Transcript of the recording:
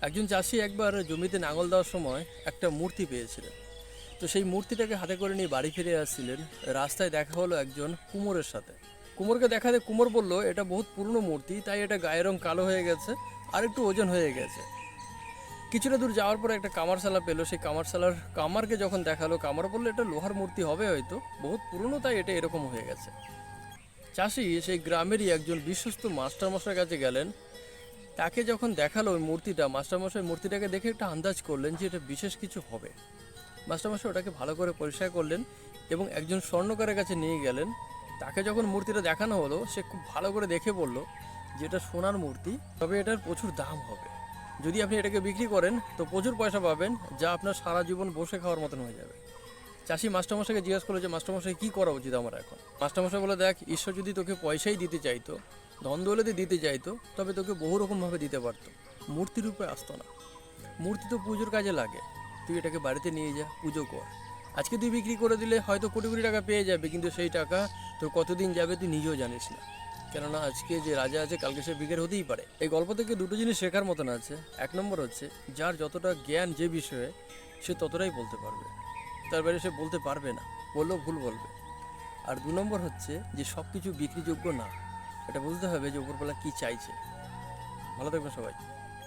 একজন চাষি একবার জমিতে নাঙল দেওয়ার সময় একটা মূর্তি পেয়েছিলেন। তো সেই মূর্তিটাকে হাতে করে নিয়ে বাড়ি ফিরে আসছিলেন। রাস্তায় দেখা হলো একজন কুমোরের সাথে। কুমোরকে দেখাতে কুমোর বলল, এটা বহুত পুরনো মূর্তি, তাই এটা গায়ের রং কালো হয়ে গেছে আর একটু ওজন হয়ে গেছে। কিছুটা দূর যাওয়ার পরে একটা কামারশালা পেল। সেই কামারশালার কামারকে যখন দেখাল, কামার বলল, এটা লোহার মূর্তি হবে হয়তো, বহুত পুরনো, তাই এটা এরকম হয়ে গেছে। চাষি সেই গ্রামেরই একজন বিশ্বস্ত মাস্টারমশাইয়ের কাছে গেলেন। তাকে যখন দেখাল ওই মূর্তিটা, মাস্টারমশাই মূর্তিটাকে দেখে একটা আন্দাজ করলেন যে এটা বিশেষ কিছু হবে। মাস্টারমশাই ওটাকে ভালো করে পরিষ্কার করলেন এবং একজন স্বর্ণকারের কাছে নিয়ে গেলেন। তাকে যখন মূর্তিটা দেখানো হলো, সে খুব ভালো করে দেখে বলল যে এটা সোনার মূর্তি, তবে এটার প্রচুর দাম হবে। যদি আপনি এটাকে বিক্রি করেন, তো প্রচুর পয়সা পাবেন, যা আপনার সারা জীবন বসে খাওয়ার মতন হয়ে যাবে। চাষি মাস্টারমশাইকে জিজ্ঞেস করল যে, মাস্টারমশাই, কী করা উচিত আমার এখন? মাস্টারমশাই বলে দেখ, ঈশ্বর যদি তোকে পয়সাই দিতে চাইতো ধন দৌলতে দিতে চাইতো তবে তোকে বহু রকমভাবে দিতে পারতো। মূর্তি রূপে আসতো না। মূর্তি তো পুজোর কাজে লাগে। তুই এটাকে বাড়িতে নিয়ে যা, পুজো কর। আজকে তুই বিক্রি করে দিলে হয়তো কোটি কোটি টাকা পেয়ে যাবে, কিন্তু সেই টাকা তোর কতদিন যাবে তুই নিজেও জানিস না। কেননা আজকে যে রাজা আছে, কালকে সে বিকের হতেই পারে। এই গল্প থেকে দুটো জিনিস শেখার মতন আছে। এক নম্বর হচ্ছে, যার যতটা জ্ঞান যে বিষয়ে, সে ততটাই বলতে পারবে। তার বাইরে সে বলতে পারবে না। বললেও ভুল বলবে। আর দু নম্বর হচ্ছে যে সব কিছু বিক্রিযোগ্য না। এটা বুঝতে হবে যে উপরবেলা কী চাইছে। ভালো থাকবেন সবাই।